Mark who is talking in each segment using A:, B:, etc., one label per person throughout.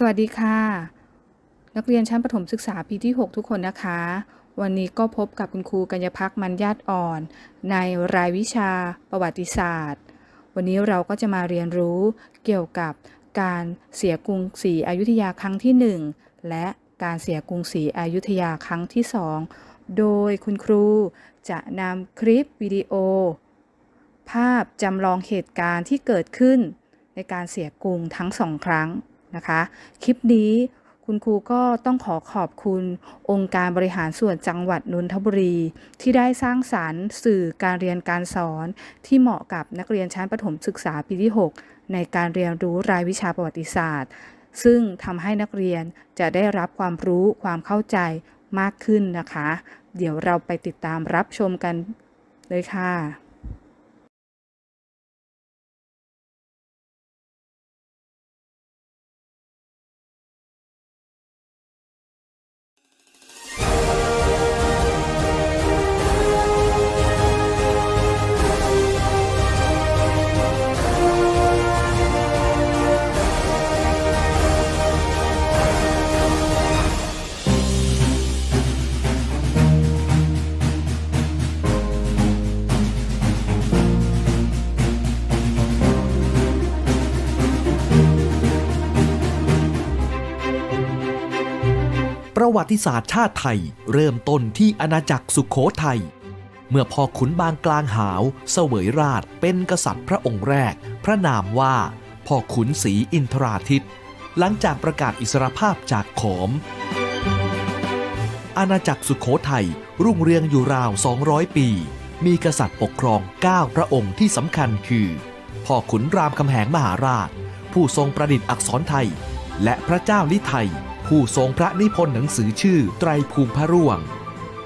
A: สวัสดีค่ะ นักเรียนชั้นประถมศึกษาปีที่ 6 ทุกคนนะคะ วันนี้ก็พบกับคุณครูกัญญพักมันญาติอ่อน ในรายวิชาประวัติศาสตร์ วันนี้เราก็จะมาเรียนรู้เกี่ยวกับการเสียกรุงศรีอยุธยาครั้งที่ 1 และการเสียกรุงศรีอยุธยาครั้งที่ 2 โดยคุณครูจะนำคลิปวิดีโอ ภาพจำลองเหตุการณ์ที่เกิดขึ้น ในการเสียกรุงทั้งสองครั้ง นะคะ คลิปนี้คุณครูก็ต้องขอขอบคุณองค์การบริหารส่วนจังหวัดนนทบุรี ที่ได้สร้างสารรค์สื่อการเรียนการสอนที่เหมาะกับนักเรียนชั้นประถมศึกษาปีที่ 6 ในการเรียนรู้รายวิชาประวัติศาสตร์ ซึ่งทำให้นักเรียนจะได้รับความรู้ความเข้าใจมากขึ้นนะคะ เดี๋ยวเราไปติดตามรับชมกันเลยค่ะ
B: ประวัติศาสตร์ชาติไทยเริ่มต้นที่อาณาจักรสุขโขทัย เมื่อพ่อขุนบางกลางหาวเสวยราชเป็นกษัตริย์พระองค์แรก พระนามว่า พ่อขุนศรีอินทราทิตหลังจากประกาศอิสรภาพจากขอม อาณาจักรสุขโขทัยรุ่งเรืองอยู่ราว 200 ปี มีกษัตริย์ปกครอง 9 พระองค์ที่สำคัญคือ พ่อขุนรามคำแหงมหาราช ผู้ทรงประดิษฐ์อักษรไทย และพระเจ้าลิไทย ผู้ทรงพระนิพนธ์หนังสือชื่อไตรภูมิพระร่วง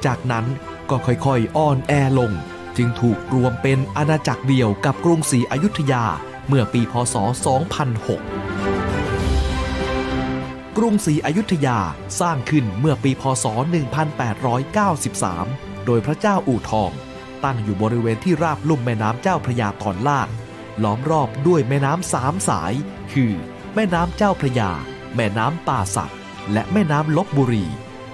B: จากนั้นก็ค่อยๆอ่อนแอลง จึงถูกรวมเป็นอาณาจักรเดียวกับกรุงศรีอยุธยาเมื่อปีพศ 2006 กรุงศรีอยุธยาสร้างขึ้นเมื่อปีพศ 1893 โดยพระเจ้าอู่ทอง ตั้งอยู่บริเวณที่ราบลุ่มแม่น้ำเจ้าพระยาตอนล่าง ล้อมรอบด้วยแม่น้ำสามสาย คือ แม่น้ำเจ้าพระยา แม่น้ำป่าสัก และแม่น้ำลบบุรี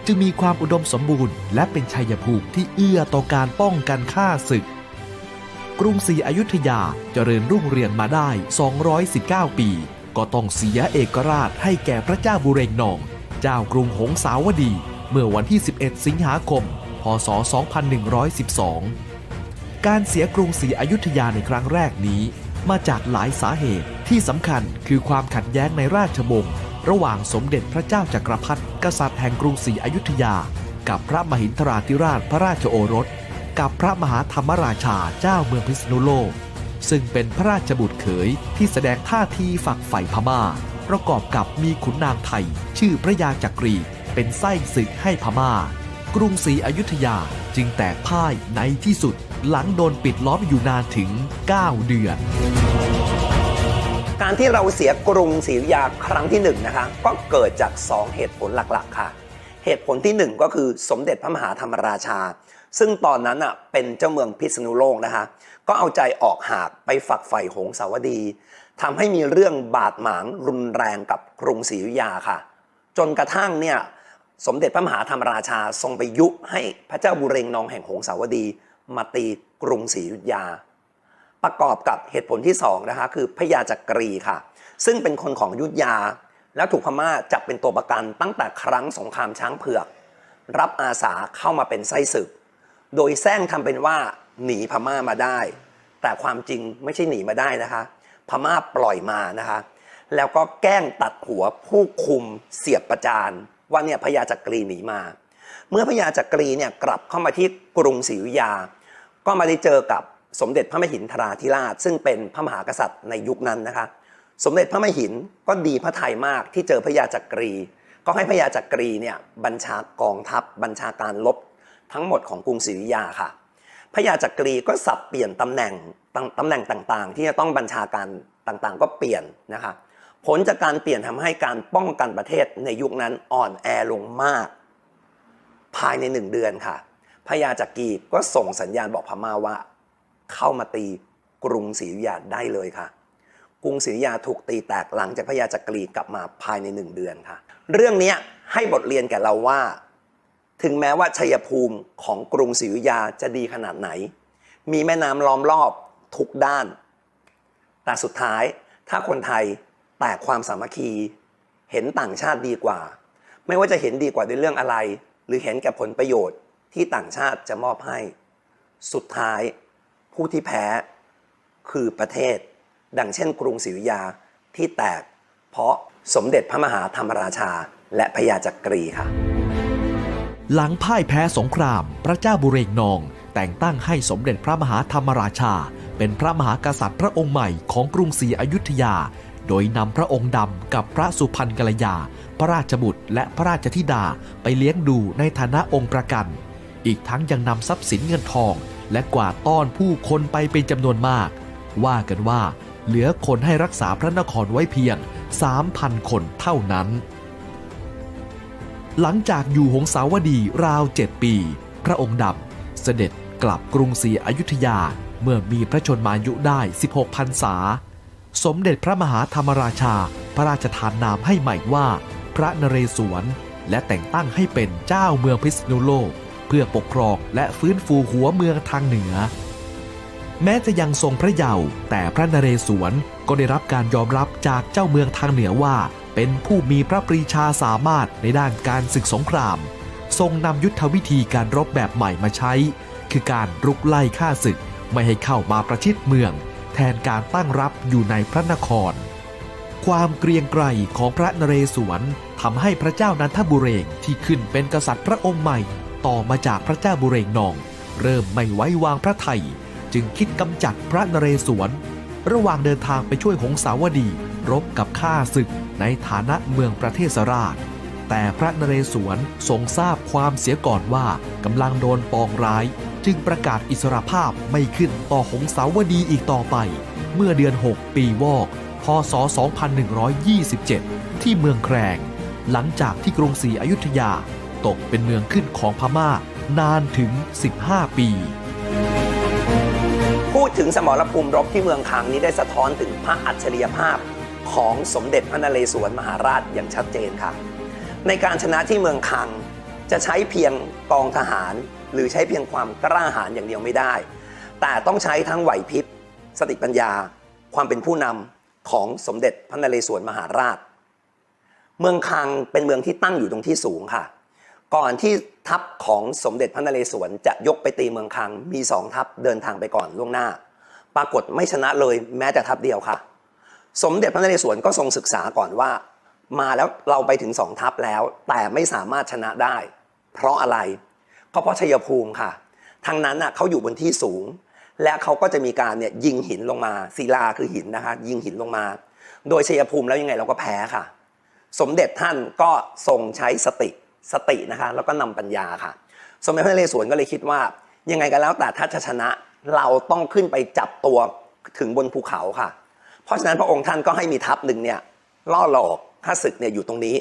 B: จึงมีความอุดมสมบูรณ์ และเป็นชัยภูมิที่เอื้อต่อการป้องกันข้าศึก กรุงศรีอยุธยาเจริญรุ่งเรืองมาได้ 219 ปี ก็ต้องเสียเอกราชให้แก่พระเจ้าบุเรงนอง เจ้ากรุงหงสาวดี เมื่อวันที่ 11 สิงหาคม พศ 2112 การเสียกรุงศรีอยุธยาในครั้งแรกนี้มาจากหลายสาเหตุที่สำคัญคือความขัดแย้งในราชวงศ์ ระหว่างสมเด็จพระเจ้าจักรพรรดิกษัตริย์แห่งกรุงศรีอยุธยา กับพระมหินทราธิราชพระราชโอรส กับพระมหาธรรมราชาเจ้าเมืองพิษณุโลก ซึ่งเป็นพระราชบุตรเขยที่แสดงท่าทีฝักใฝ่พม่า ประกอบกับมีขุนนางไทย ชื่อพระยาจักรี เป็นไส้ศึกให้พม่า กรุงศรีอยุธยาจึงแตกพ่ายในที่สุด หลังโดนปิดล้อมอยู่นานถึง 9 เดือน
C: การที่เราเสียกรุงศรีอยุธยาครั้งที่หนึ่งนะคะก็เกิดจาก 2 เหตุผลหลักๆ ค่ะ เหตุผลที่ 1 ก็คือสมเด็จพระมหาธรรมราชา ซึ่งตอนนั้นอะเป็นเจ้าเมืองพิษณุโลกนะคะ ก็เอาใจออกหากไปฝักใฝ่หงสาวดีทำให้มีเรื่องบาดหมางรุนแรงกับกรุงศรีอยุธยาค่ะ จนกระทั่งเนี่ยสมเด็จพระมหาธรรมราชาทรงไปยุให้พระเจ้าบุเรงนองแห่งหงสาวดี มาตีกรุงศรีอยุธยา ประกอบกับเหตุผลที่2นะคะคือพระยาจักรีค่ะ ซึ่งเป็นคนของยุธยา แล้วถูกพม่าจับเป็นตัวประกันตั้งแต่ครั้งสงครามช้างเผือก รับอาสาเข้ามาเป็นไส้ศึก โดยแซงทำเป็นว่าหนีพม่ามาได้ แต่ความจริงไม่ใช่หนีมาได้นะคะ พม่าปล่อยมานะคะ แล้วก็แกล้งตัดหัวผู้คุมเสียบประจานว่าเนี่ยพญาจักรีหนีมา เมื่อพญาจักรีเนี่ยกลับเข้ามาที่กรุงศรีอยุธยา ก็มาได้เจอกับ สมเด็จพระมหินทราธิราช ซึ่งเป็นพระมหากษัตริย์ในยุคนั้นนะคะ สมเด็จพระมหินก็ดีพระทัยมากที่เจอพระยาจักรี ก็ให้พระยาจักรีเนี่ยบัญชากองทัพบัญชาการลบทั้งหมดของกรุงศรีอยุธยาค่ะพระยาจักรีก็สับเปลี่ยนตำแหน่งตำตำแหน่งต่างๆ ที่จะต้องบัญชาการต่างๆ ก็เปลี่ยนนะคะผลจากการเปลี่ยนทำให้การป้องกันประเทศในยุคนั้นอ่อนแอลงมาก ภายในหนึ่งเดือนค่ะพญาจักรีก็ส่งสัญญาณบอกพม่าว่า เข้ามาตีกรุงศรีอยุธยาได้เลยค่ะ กรุงศรีอยุธยาถูกตีแตกหลังจากพระยาจักรีกลับมาภายในหนึ่งเดือนค่ะ เรื่องนี้ให้บทเรียนแก่เราว่า ถึงแม้ว่าชัยภูมิของกรุงศรีอยุธยาจะดีขนาดไหน มีแม่น้ำล้อมรอบทุกด้าน แต่สุดท้ายถ้าคนไทยแตกความสามัคคีเห็นต่างชาติดีกว่า ไม่ว่าจะเห็นดีกว่าในเรื่องอะไร หรือเห็นแก่ผลประโยชน์ที่ต่างชาติจะมอบให้ สุดท้าย ผู้ที่แพ้คือประเทศ ดังเช่นกรุงศรีอยุธยาที่แตก เพราะสมเด็จพระมหาธรรมราชา และพญาจักรีค่ะ
B: หลังพ่ายแพ้สงคราม พระเจ้าบุเรงนอง แต่งตั้งให้สมเด็จพระมหาธรรมราชา เป็นพระมหากษัตริย์พระองค์ใหม่ของกรุงศรีอยุธยา โดยนำพระองค์ดำกับพระสุพรรณกัลยา พระราชบุตรและพระราชธิดาไปเลี้ยงดูในฐานะองค์ประกัน อีกทั้งยังนำทรัพย์สินเงินทอง และกวาดต้อนผู้คนไปเป็นจำนวนมาก ว่ากันว่าเหลือคนให้รักษาพระนครไว้เพียง 3,000 คนเท่านั้น หลังจากอยู่หงสาวดีราวเจ็ดปี พระองค์ดำเสด็จกลับกรุงศรีอยุธยาเมื่อมีพระชนมายุได้ 16พรรษา สมเด็จพระมหาธรรมราชา พระราชทานนามให้ใหม่ว่า พระนเรศวร และแต่งตั้งให้เป็นเจ้าเมืองพิษณุโลก เพื่อปกครองและฟื้นฟูหัวเมืองทางเหนือ แม้จะยังทรงพระเยาว์แต่พระนเรศวรก็ได้รับการยอมรับจากเจ้าเมืองทางเหนือว่า เป็นผู้มีพระปรีชาสามารถในด้านการศึกสงคราม ทรงนำยุทธวิธีการรบแบบใหม่มาใช้ คือการรุกไล่ฆ่าศึกไม่ให้เข้ามาประชิดเมือง แทนการตั้งรับอยู่ในพระนคร ความเกรียงไกรของพระนเรศวรทำให้พระเจ้านันทบุเรงที่ขึ้นเป็นกษัตริย์พระองค์ใหม่ ต่อมาจากพระเจ้าบุเรงนอง เริ่มไม่ไว้วางพระไทย จึงคิดกำจัดพระนเรศวร ระหว่างเดินทางไปช่วยหงสาวดี รบกับข้าศึกในฐานะเมืองประเทศราช แต่พระนเรศวรทรงทราบความเสียก่อนว่ากำลังโดนปองร้าย จึงประกาศอิสรภาพไม่ขึ้นต่อหงสาวดีอีกต่อไป เมื่อเดือน 6 ปีวอกพศ 2127 ที่เมืองแครง หลังจากที่กรุงศรีอยุธยา ตกเป็นเมืองขึ้นของพม่านานถึง 15 ปี
C: พูดถึงสมรภูมิรบที่เมืองคลังนี้ได้สะท้อนถึงพระอัจฉริยภาพของสมเด็จพระนเรศวรมหาราชอย่างชัดเจนค่ะ ในการชนะที่เมืองคังจะใช้เพียงกองทหาร หรือใช้เพียงความกล้าหาญอย่างเดียวไม่ได้ แต่ต้องใช้ทั้งไหวพริบ สติปัญญา ความเป็นผู้นำของสมเด็จพระนเรศวรมหาราช เมืองคังเป็นเมืองที่ตั้งอยู่ตรงที่สูงค่ะ ก่อนที่ทัพของสมเด็จพระนเรศวรจะยกไปตีเมืองคัง มีสองทัพเดินทางไปก่อนล่วงหน้า ปรากฏไม่ชนะเลยแม้แต่ทัพเดียวค่ะ สมเด็จพระนเรศวรก็ทรงศึกษาก่อนว่า มาแล้วเราไปถึงสองทัพแล้ว แต่ไม่สามารถชนะได้ เพราะอะไรก็เพราะชัยภูมิค่ะ ทางนั้นน่ะเขาอยู่บนที่สูง และเขาก็จะมีการเนี่ยยิงหินลงมาศิลาคือหินนะคะ ยิงหินลงมา โดยชัยภูมิแล้วยังไงเราก็แพ้ค่ะ สมเด็จท่านก็ทรงใช้สติ สตินะคะแล้วก็นำปัญญาค่ะ สมเด็จพระนเรศวรก็เลยคิดว่า ยังไงก็แล้วแต่ถ้าจะชนะเราต้องขึ้นไปจับตัวถึงบนภูเขาค่ะ เพราะฉะนั้นพระองค์ท่านก็ให้มีทัพหนึ่งเนี่ยล่อหลอกข้าศึกเนี่ยอยู่ตรงนี้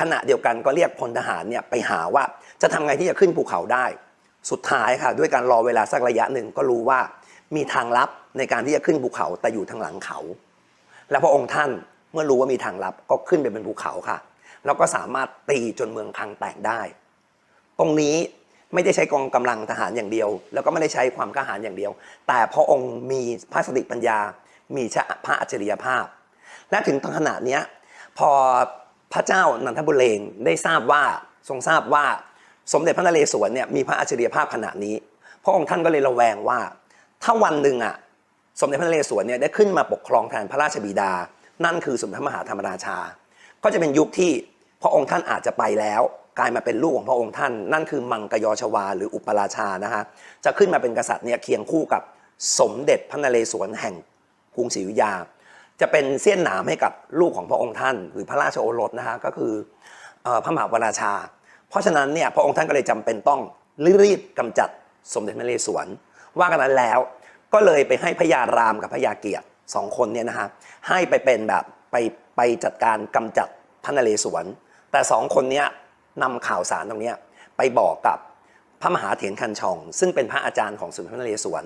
C: ขณะเดียวกันก็เรียกพลทหารเนี่ยไปหาว่าจะทำไงที่จะขึ้นภูเขาได้ สุดท้ายค่ะ ด้วยการรอเวลาสักระยะหนึ่งก็รู้ว่ามีทางลับในการที่จะขึ้นภูเขาแต่อยู่ทางหลังเขา และพระองค์ท่านเมื่อรู้ว่ามีทางลับก็ขึ้นไปเป็นภูเขาค่ะ แล้วก็สามารถตีจนเมืองคังแตกได้ ตรงนี้ไม่ได้ใช้กองกำลังทหารอย่างเดียว แล้วก็ไม่ได้ใช้ความกล้าหาญอย่างเดียว แต่พระองค์มีพระสติปัญญา มีพระอัจฉริยภาพ และถึงตอนขณะเนี้พอพระเจ้านันทบุเรงได้ทราบว่าทรงทราบว่าสมเด็จพระนเรศวรเนี่ยมีพระอัจฉริยภาพขนาดนี้ พระองค์ท่านก็เลยระแวงว่า ถ้าวันหนึ่งอะสมเด็จพระนเรศวรเนี่ยได้ขึ้นมาปกครองแทนพระราชบิดา นั่นคือสมเด็จพระมหาธรรมราชา ก็จะเป็นยุคที่ พระองค์ท่านอาจจะไปแล้วกลายมาเป็นลูกของพระองค์ท่าน นั่นคือมังกยชวาหรืออุปราชานะฮะจะขึ้นมาเป็นกษัตริย์เนี่ยเคียงคู่กับสมเด็จพระนเรศวรแห่งกรุงศรีอยุธยา จะเป็นเสี้ยนหนามให้กับลูกของพระองค์ท่าน หรือพระราชโอรสนะฮะก็คืออพระมหาวราชา เพราะฉะนั้นเนี่ยพระองค์ท่านก็เลยจำเป็นต้องรีบกำจัดสมเด็จพระนเรศวรว่ากันนั้นแล้วก็เลยไปให้พระยารามกับพระยาเกียรติสองคนเนี่ยนะฮะให้ไปเป็นแบบไปไปจัดการกำจัดพระนเรศวร แต่สองคนเนี้ยนำข่าวสารตรงนี้ไปบอกกับพระมหาเถรคันชอง ซึ่งเป็นพระอาจารย์ของสมเด็จพระนเรศวร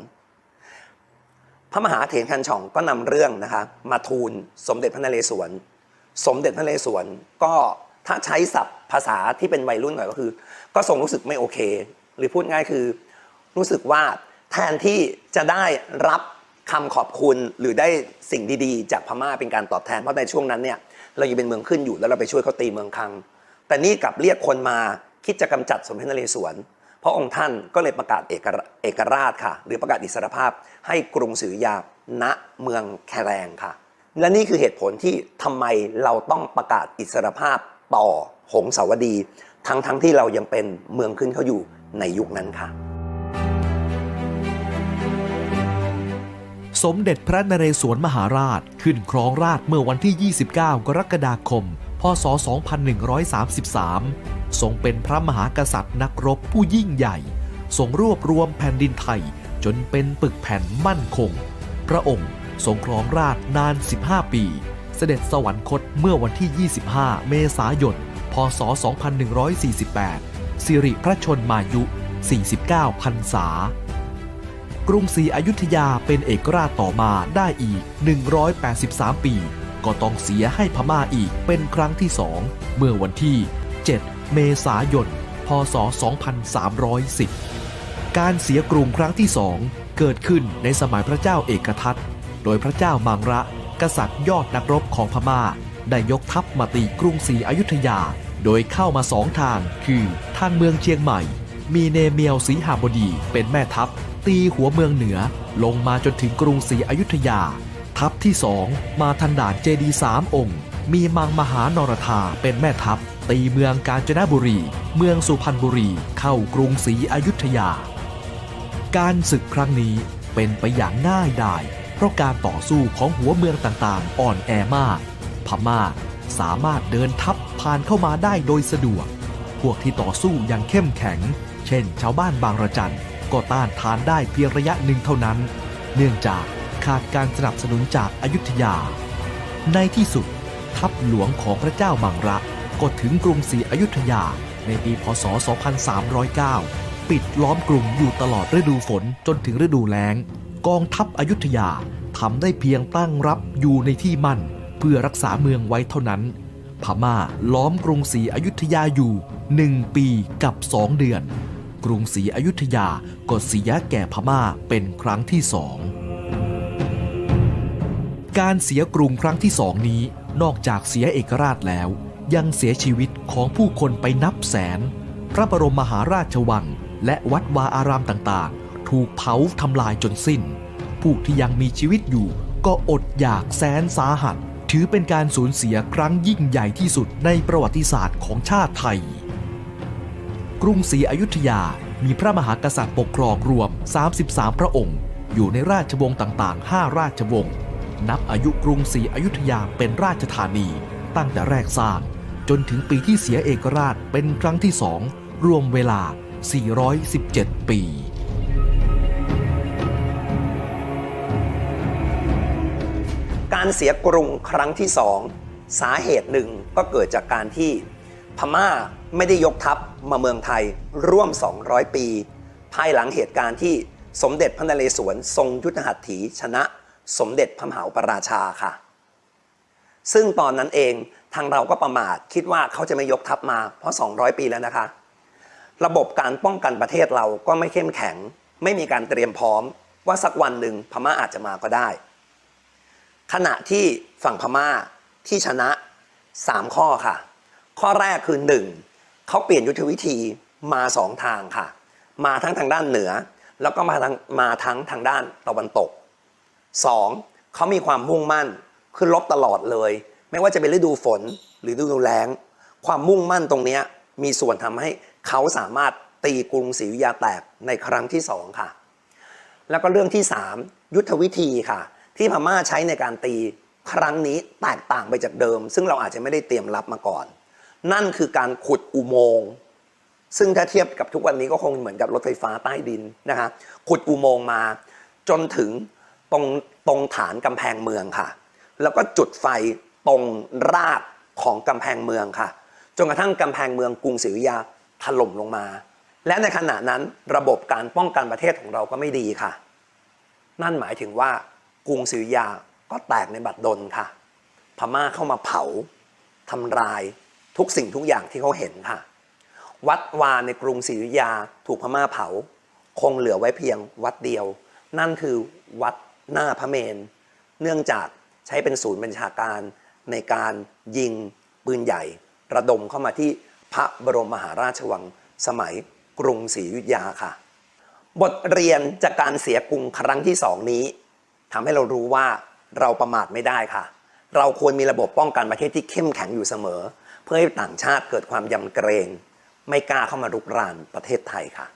C: พระมหาเถรคันช่องก็นำเรื่องนะคะมาทูลสมเด็จพระนเรศวร สมเด็จพระนเรศวรก็ถ้าใช้ศัพท์ภาษาที่เป็นวัยรุ่นหน่อยก็คือ ก็ทรงรู้สึกไม่โอเค หรือพูดง่ายคือ รู้สึกว่าแทนที่จะได้รับคำขอบคุณหรือได้สิ่งดีๆ จากพม่าเป็นการตอบแทนเพราะในช่วงนั้นเนี่ย เรายังเป็นเมืองขึ้นอยู่แล้วเราไปช่วยเขาตีเมืองคัง แต่นี่กลับเรียกคนมาคิดจะกำจัดสมเด็จนเรศวรพระองค์ท่านก็เลยประกาศเอกเอกราชค่ะ หรือประกาศอิสรภาพให้กรุงศรีอยุธยาณเมืองแคแรงค่ะ และนี่คือเหตุผลที่ทำไมเราต้องประกาศอิสรภาพต่อหงสาวดี ทั้งทั้งที่เรายังเป็นเมืองขึ้นเขาอยู่ในยุคนั้นค่ะ
B: สมเด็จพระนเรศวรมหาราช ขึ้นครองราชเมื่อวันที่ 29 กรกฎาคม พศ 2133 ทรงเป็นพระมหากษัตริย์นักรบผู้ยิ่งใหญ่ ทรงรวบรวมแผ่นดินไทยจนเป็นปึกแผ่นมั่นคง พระองค์ทรงครองราชนาน 15 ปี เสด็จสวรรคตเมื่อวันที่ 25 เมษายน พศ 2148 สิริพระชนมายุ 49 พรรษา กรุงศรีอยุธยาเป็นเอกราชต่อมาได้อีก 183 ปี ก็ต้องเสียให้พม่าอีกเป็นครั้งที่สองเมื่อวันที่ 7 เมษายน พศ 2310 การเสียกรุงครั้งที่สองเกิดขึ้นในสมัยพระเจ้าเอกทัตโดยพระเจ้ามังระ กษัตริย์ยอดนักรบของพม่า ได้ยกทัพมาตีกรุงศรีอยุธยา โดยเข้ามาสองทาง คือทางเมืองเชียงใหม่ มีเนเมียวศรีหาบดีเป็นแม่ทัพ ตีหัวเมืองเหนือลงมาจนถึงกรุงศรีอยุธยา ทัพที่สองมาทันด่านเจดีสามองค์ มีมังมหานรธาเป็นแม่ทัพ ตีเมืองกาญจนบุรี เมืองสุพรรณบุรี เข้ากรุงศรีอยุธยา การศึกครั้งนี้เป็นไปอย่างง่ายดายเพราะการต่อสู้ของหัวเมืองต่างๆ อ่อนแอมาก พม่าสามารถเดินทัพผ่านเข้ามาได้โดยสะดวก พวกที่ต่อสู้อย่างเข้มแข็ง เช่น ชาวบ้านบางระจัน ก็ต้านทานได้เพียงระยะหนึ่งเท่านั้น เนื่องจากขาดการสนับสนุนจากอายุทยา ในที่สุด ทัพหลวงของพระเจ้ามังระก็ถึงกรุงศรีอยุธยาในปีพศ 2309 ปิดล้อมกรุงอยู่ตลอดฤดูฝนจนถึงฤดูแล้ง กองทัพอยุธยาทำได้เพียงตั้งรับอยู่ในที่มั่น เพื่อรักษาเมืองไว้เท่านั้น พม่าล้อมกรุงศรีอยุธยาอยู่หนึ่งปีกับสองเดือน กรุงศรีอยุธยาก็เสียแก่พม่าเป็นครั้งที่สองการเสียกรุงครั้งที่สองนี้ นอกจากเสียเอกราชแล้ว ยังเสียชีวิตของผู้คนไปนับแสน พระบรมมหาราชวัง และวัดวาอารามต่างๆ ถูกเผาทำลายจนสิ้น ผู้ที่ยังมีชีวิตอยู่ ก็อดอยากแสนสาหัส ถือเป็นการสูญเสียครั้งยิ่งใหญ่ที่สุดในประวัติศาสตร์ของชาติไทย กรุงศรีอยุธยา มีพระมหากษัตริย์ปกครองรวม 33 พระองค์ อยู่ในราชวงศ์ต่างๆ 5 ราชวงศ์ นับอายุกรุงศรีอยุธยาเป็นราชธานี ตั้งแต่แรกสร้าง จนถึงปีที่เสียเอกราชเป็นครั้งที่สองรวมเวลา 417 ปี
C: การเสียกรุงครั้งที่สองสาเหตุหนึ่งก็เกิดจากการที่พม่าไม่ได้ยกทัพ มาเมืองไทยร่วม 200 ปี ภายหลังเหตุการณ์ที่สมเด็จพระนเรศวรทรงยุทธหัตถีชนะ สมเด็จพระมหาปราชาค่ะ ซึ่งตอนนั้นเองทางเราก็ประมาทคิดว่าเขาจะไม่ยกทัพมาเพราะ 200 ปีแล้วนะคะ ระบบการป้องกันประเทศเราก็ไม่เข้มแข็ง ไม่มีการเตรียมพร้อม ว่าสักวันหนึ่งพม่าอาจจะมาก็ได้ ขณะที่ฝั่งพม่าที่ชนะ 3 ข้อค่ะ ข้อแรกคือ 1. เขาเปลี่ยนยุทธวิธีมา2ทางค่ะ มาทั้งทางด้านเหนือ แล้วก็มาทางมาทั้งทางด้านตะวันตก 2. เขามีความมุ่งมั่นขึ้นรบตลอดเลย ไม่ว่าจะเป็นฤดูฝนหรือฤดูแล้ง ความมุ่งมั่นตรงนี้มีส่วนทำให้เขาสามารถตีกรุงศรีอยุธยาแตกในครั้งที่สองค่ะ แล้วก็เรื่องที่ 3 ยุทธวิธีค่ะ ที่พม่าใช้ในการตีครั้งนี้แตกต่างไปจากเดิม ซึ่งเราอาจจะไม่ได้เตรียมรับมาก่อน นั่นคือการขุดอุโมงค์ซึ่งถ้าเทียบกับทุกวันนี้ก็คงเหมือนกับรถไฟฟ้าใต้ดินนะคะขุดอุโมงค์มา จนถึงตรงตรงฐานกำแพงเมืองค่ะ แล้วก็จุดไฟตรงรากของกำแพงเมืองค่ะจนกระทั่งกำแพงเมืองกรุงศรีอยุธยาถล่มลงมา และในขณะนั้นระบบการป้องกันประเทศของเราก็ไม่ดีค่ะ นั่นหมายถึงว่ากรุงศรีอยุธยาก็แตกในบัดดลค่ะ พม่าเข้ามาเผาทำลาย ทุกสิ่งทุกอย่างที่เขาเห็นค่ะ วัดวาในกรุงศรีอยุธยาถูกพม่าเผา คงเหลือไว้เพียงวัดเดียว นั่นคือวัดหน้าพระเมน เนื่องจากใช้เป็นศูนย์บัญชาการในการยิงปืนใหญ่ ระดมเข้ามาที่พระบรมมหาราชวังสมัยกรุงศรีอยุธยาค่ะ บทเรียนจากการเสียกรุงครั้งที่สองนี้ทำให้เรารู้ว่าเราประมาทไม่ได้ค่ะ เราควรมีระบบป้องกันประเทศที่เข้มแข็งอยู่เสมอ เพื่อให้ต่างชาติเกิดความยำเกรง ไม่กล้าเข้ามารุกรานประเทศไทยค่ะ